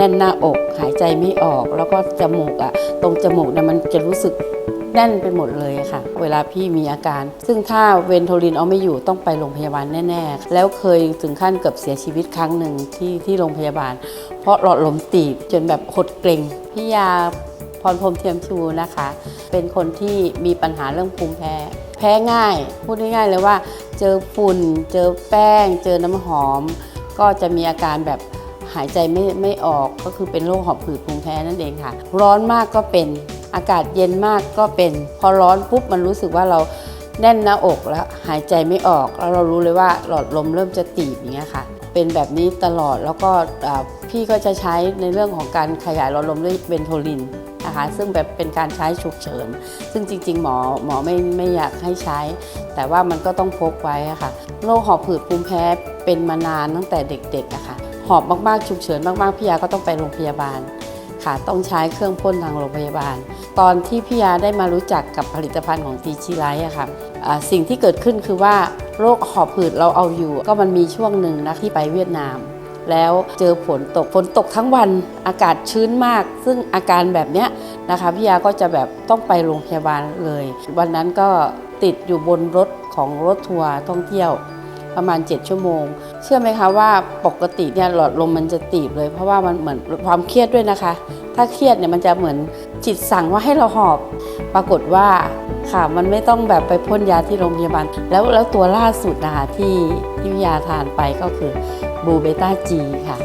แน่นหน้าอกหายใจไม่ออก แล้วก็จมูกอะตรงจมูกเนี่ยมันจะรู้สึกแน่นไปหมดเลยค่ะ เวลาพี่มีอาการ ซึ่งถ้าเวนโทลินเอาไม่อยู่ต้องไปโรงพยาบาลแน่ๆ แล้วเคยถึงขั้นเกือบเสียชีวิตครั้งหนึ่งที่ที่โรงพยาบาล เพราะหลอดลมตีบจนแบบหดเกร็งพี่ยาพรพรมเทียมชูนะคะ เป็นคนที่มีปัญหาเรื่องภูมิแพ้ แพ้ง่าย พูดง่ายๆเลยว่า เจอฝุ่น เจอแป้ง เจอน้ำหอม ก็จะมีอาการแบบ หายใจไม่ไม่ออกก็คือเป็นโรคหอบหืดภูมิแพ้นั่นเองค่ะ ร้อนมากก็เป็นอากาศเย็นมากก็เป็น พอร้อนปุ๊บมันรู้สึกว่าเราแน่นหน้าอกแล้วหายใจไม่ออก แล้วเรารู้เลยว่าหลอดลมเริ่มจะตีบอย่างเงี้ยค่ะ เป็นแบบนี้ตลอดแล้วก็พี่ก็จะใช้ในเรื่องของการขยายหลอดลมด้วยเบนโทลินนะคะซึ่งแบบเป็นการใช้ฉุกเฉิน ซึ่งจริง ๆ หมอหมอไม่ไม่อยากให้ใช้ แต่ว่ามันก็ต้องพกไว้ค่ะโรคหอบหืดภูมิแพ้เป็นมานานตั้งแต่เด็กๆอะค่ะ อบมากๆฉุกเฉินมากๆพี่ยาก็ต้องไปโรงพยาบาลค่ะต้องใช้เครื่องพ่นทางโรงพยาบาล ตอนที่พี่ยาได้มารู้จักกับผลิตภัณฑ์ของตีชิไลท์อะค่ะสิ่งที่เกิดขึ้นคือว่าโรคหอบหืดเราเอาอยู่ ก็มันมีช่วงหนึ่งนะที่ไปเวียดนาม แล้วเจอฝนตกฝนตกทั้งวันอากาศชื้นมาก ซึ่งอาการแบบเนี้ยนะคะพี่ยาก็จะแบบต้องไปโรงพยาบาลเลย วันนั้นก็ติดอยู่บนรถของรถทัวร์ท่องเที่ยวประมาณ 7 ชั่วโมง เชื่อไหมคะว่าปกติเนี่ยหลอดลมมันจะตีบเลย เพราะว่ามันเหมือนความเครียดด้วยนะคะ ถ้าเครียดเนี่ยมันจะเหมือนจิตสั่งว่าให้เราหอบ ปรากฏว่าค่ะมันไม่ต้องแบบไปพ่นยาที่โรงพยาบาล แล้วแล้วตัวล่าสุดนะคะที่ที่พี่ยาทานไปก็คือบูเบต้าจีค่ะ